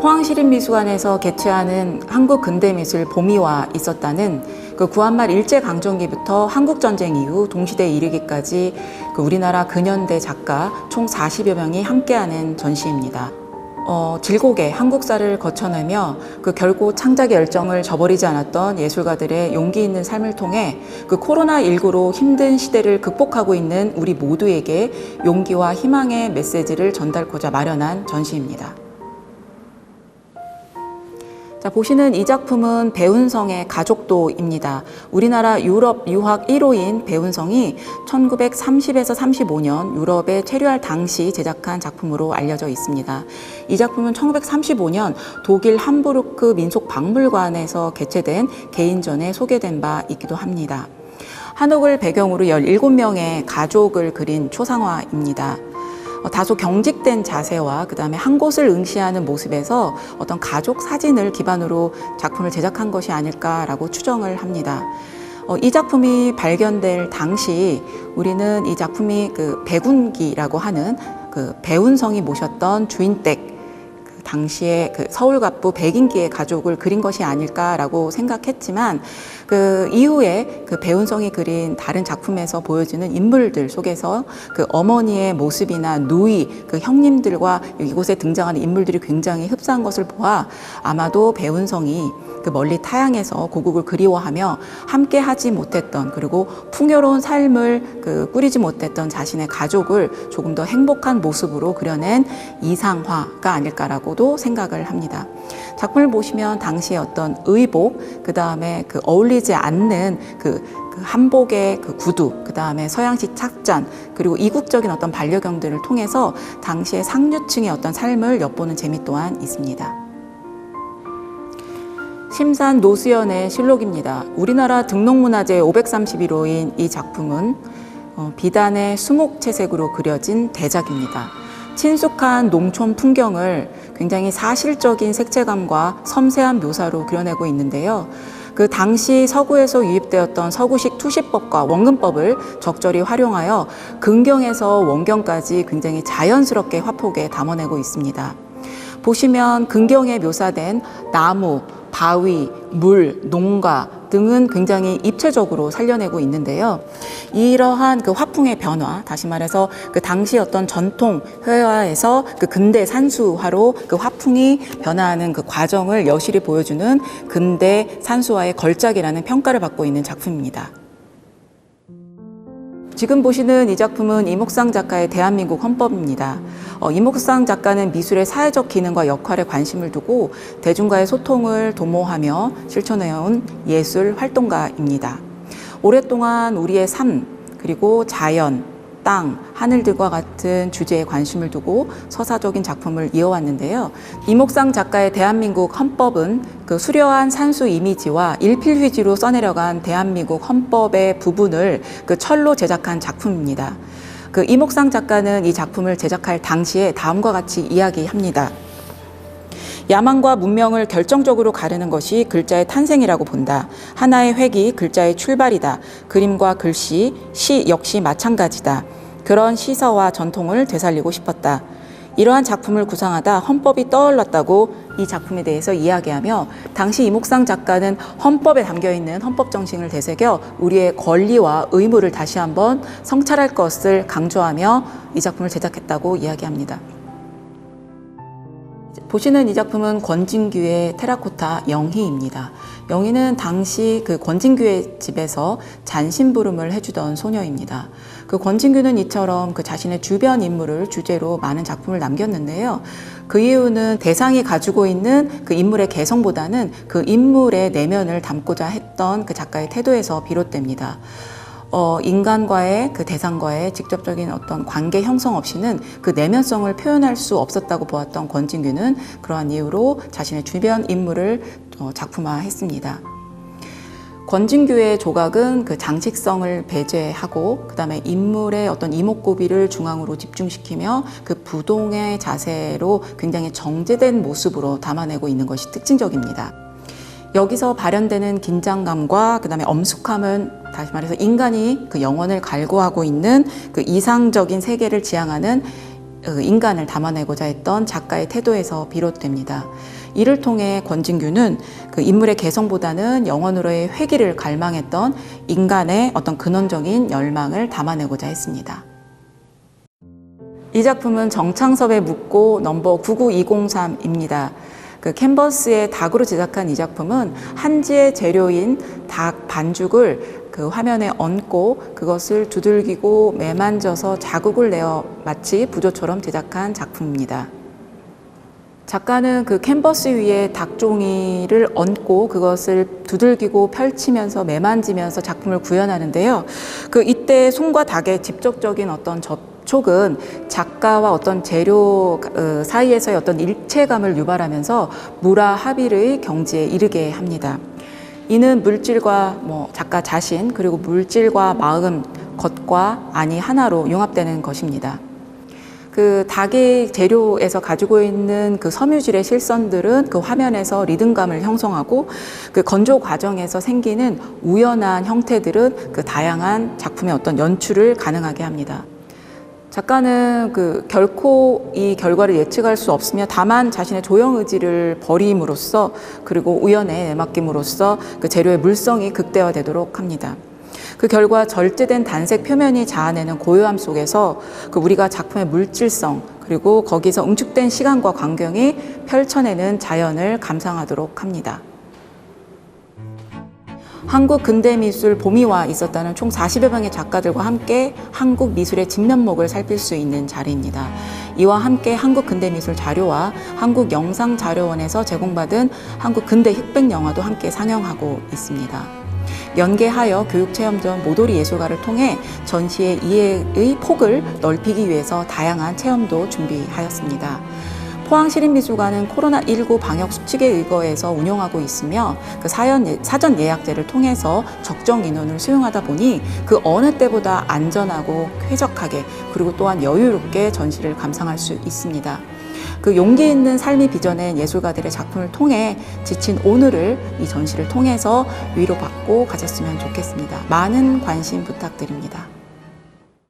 포항시립미술관에서 개최하는 한국 근대미술 봄이와 있었다는 그 구한말 일제강점기부터 한국전쟁 이후 동시대에 이르기까지 그 우리나라 근현대 작가 총 40여 명이 함께하는 전시입니다. 어, 질곡의 한국사를 거쳐내며 그 결코 창작의 열정을 저버리지 않았던 예술가들의 용기 있는 삶을 통해 그 코로나19로 힘든 시대를 극복하고 있는 우리 모두에게 용기와 희망의 메시지를 전달코자 마련한 전시입니다. 자, 보시는 이 작품은 배운성의 가족도입니다. 우리나라 유럽 유학 1호인 배운성이 1930에서 35년 유럽에 체류할 당시 제작한 작품으로 알려져 있습니다. 이 작품은 1935년 독일 함부르크 민속박물관에서 개최된 개인전에 소개된 바 있기도 합니다. 한옥을 배경으로 17명의 가족을 그린 초상화입니다. 어, 다소 경직된 자세와 그 다음에 한 곳을 응시하는 모습에서 어떤 가족 사진을 기반으로 작품을 제작한 것이 아닐까라고 추정을 합니다. 어, 이 작품이 발견될 당시 우리는 이 작품이 그 백운기라고 하는 그 배운성이 모셨던 주인댁 그 당시에 그 서울갑부 백인기의 가족을 그린 것이 아닐까라고 생각했지만 그 이후에 그 배운성이 그린 다른 작품에서 보여지는 인물들 속에서 그 어머니의 모습이나 누이 그 형님들과 이곳에 등장하는 인물들이 굉장히 흡사한 것을 보아 아마도 배운성이 그 멀리 타향에서 고국을 그리워하며 함께 하지 못했던 그리고 풍요로운 삶을 그 꾸리지 못했던 자신의 가족을 조금 더 행복한 모습으로 그려낸 이상화가 아닐까라고 도 생각을 합니다. 작품을 보시면 당시의 어떤 의복, 그 다음에 그 어울리지 않는 그, 그 한복의 그 구두, 그 다음에 서양식 착잔, 그리고 이국적인 어떤 반려견들을 통해서 당시의 상류층의 어떤 삶을 엿보는 재미 또한 있습니다. 심산 노수연의 실록입니다. 우리나라 등록문화재 531호인 이 작품은 어, 비단의 수목채색으로 그려진 대작입니다. 친숙한 농촌 풍경을 굉장히 사실적인 색채감과 섬세한 묘사로 그려내고 있는데요. 그 당시 서구에서 유입되었던 서구식 투시법과 원근법을 적절히 활용하여 근경에서 원경까지 굉장히 자연스럽게 화폭에 담아내고 있습니다. 보시면 근경에 묘사된 나무, 바위, 물, 농가 등은 굉장히 입체적으로 살려내고 있는데요. 이러한 그 화풍의 변화, 다시 말해서 그 당시 어떤 전통 회화에서 그 근대 산수화로 그 화풍이 변화하는 그 과정을 여실히 보여주는 근대 산수화의 걸작이라는 평가를 받고 있는 작품입니다. 지금 보시는 이 작품은 이목상 작가의 대한민국 헌법입니다. 어, 이목상 작가는 미술의 사회적 기능과 역할에 관심을 두고 대중과의 소통을 도모하며 실천해온 예술 활동가입니다. 오랫동안 우리의 삶, 그리고 자연, 땅, 하늘들과 같은 주제에 관심을 두고 서사적인 작품을 이어왔는데요. 이목상 작가의 대한민국 헌법은 그 수려한 산수 이미지와 일필휘지로 써내려간 대한민국 헌법의 부분을 그 철로 제작한 작품입니다. 그 이목상 작가는 이 작품을 제작할 당시에 다음과 같이 이야기합니다. 야망과 문명을 결정적으로 가르는 것이 글자의 탄생이라고 본다. 하나의 획이 글자의 출발이다. 그림과 글씨, 시 역시 마찬가지다. 그런 시서와 전통을 되살리고 싶었다. 이러한 작품을 구상하다 헌법이 떠올랐다고 이 작품에 대해서 이야기하며 당시 이목상 작가는 헌법에 담겨 있는 헌법 정신을 되새겨 우리의 권리와 의무를 다시 한번 성찰할 것을 강조하며 이 작품을 제작했다고 이야기합니다. 보시는 이 작품은 권진규의 테라코타 영희입니다. 영희는 당시 그 권진규의 집에서 잔심부름을 해주던 소녀입니다. 그 권진규는 이처럼 그 자신의 주변 인물을 주제로 많은 작품을 남겼는데요. 그 이유는 대상이 가지고 있는 그 인물의 개성보다는 그 인물의 내면을 담고자 했던 그 작가의 태도에서 비롯됩니다. 어, 인간과의 그 대상과의 직접적인 어떤 관계 형성 없이는 그 내면성을 표현할 수 없었다고 보았던 권진규는 그러한 이유로 자신의 주변 인물을 어, 작품화했습니다. 권진규의 조각은 그 장식성을 배제하고 그다음에 인물의 어떤 이목구비를 중앙으로 집중시키며 그 부동의 자세로 굉장히 정제된 모습으로 담아내고 있는 것이 특징적입니다. 여기서 발현되는 긴장감과 그다음에 엄숙함은 다시 말해서 인간이 그 영혼을 갈구하고 있는 그 이상적인 세계를 지향하는 어, 인간을 담아내고자 했던 작가의 태도에서 비롯됩니다. 이를 통해 권진규는 그 인물의 개성보다는 영혼으로의 회귀를 갈망했던 인간의 어떤 근원적인 열망을 담아내고자 했습니다. 이 작품은 정창섭의 묻고 넘버 99203입니다. 그 캔버스의 닭으로 제작한 이 작품은 한지의 재료인 닭 반죽을 그 화면에 얹고 그것을 두들기고 매만져서 자국을 내어 마치 부조처럼 제작한 작품입니다. 작가는 그 캔버스 위에 닭종이를 얹고 그것을 두들기고 펼치면서 매만지면서 작품을 구현하는데요. 그 이때 손과 닭의 직접적인 어떤 접 촉은 작가와 어떤 재료 어, 사이에서의 어떤 일체감을 유발하면서 무라 합일의 경지에 이르게 합니다. 이는 물질과 뭐 작가 자신 그리고 물질과 마음 겉과 안이 하나로 융합되는 것입니다. 그 닭의 재료에서 가지고 있는 그 섬유질의 실선들은 그 화면에서 리듬감을 형성하고 그 건조 과정에서 생기는 우연한 형태들은 그 다양한 작품의 어떤 연출을 가능하게 합니다. 작가는 그 결코 이 결과를 예측할 수 없으며 다만 자신의 조형 의지를 버림으로써 그리고 우연에 내맡김으로써 그 재료의 물성이 극대화되도록 합니다. 그 결과 절제된 단색 표면이 자아내는 고요함 속에서 그 우리가 작품의 물질성 그리고 거기서 응축된 시간과 광경이 펼쳐내는 자연을 감상하도록 합니다. 한국 근대미술 봄이와 있었다는 총 40여 명의 작가들과 함께 한국 미술의 진면목을 살필 수 있는 자리입니다. 이와 함께 한국 근대미술 자료와 한국 영상자료원에서 제공받은 한국 근대 흑백 영화도 함께 상영하고 있습니다. 연계하여 교육체험전 모도리 예술가를 통해 전시의 이해의 폭을 넓히기 위해서 다양한 체험도 준비하였습니다. 포항시립미술관은 코로나19 방역 수칙에 의거해서 운영하고 있으며 그 사연, 사전 예약제를 통해서 적정 인원을 수용하다 보니 그 어느 때보다 안전하고 쾌적하게 그리고 또한 여유롭게 전시를 감상할 수 있습니다. 그 용기 있는 삶이 빚어낸 예술가들의 작품을 통해 지친 오늘을 이 전시를 통해서 위로받고 가졌으면 좋겠습니다. 많은 관심 부탁드립니다.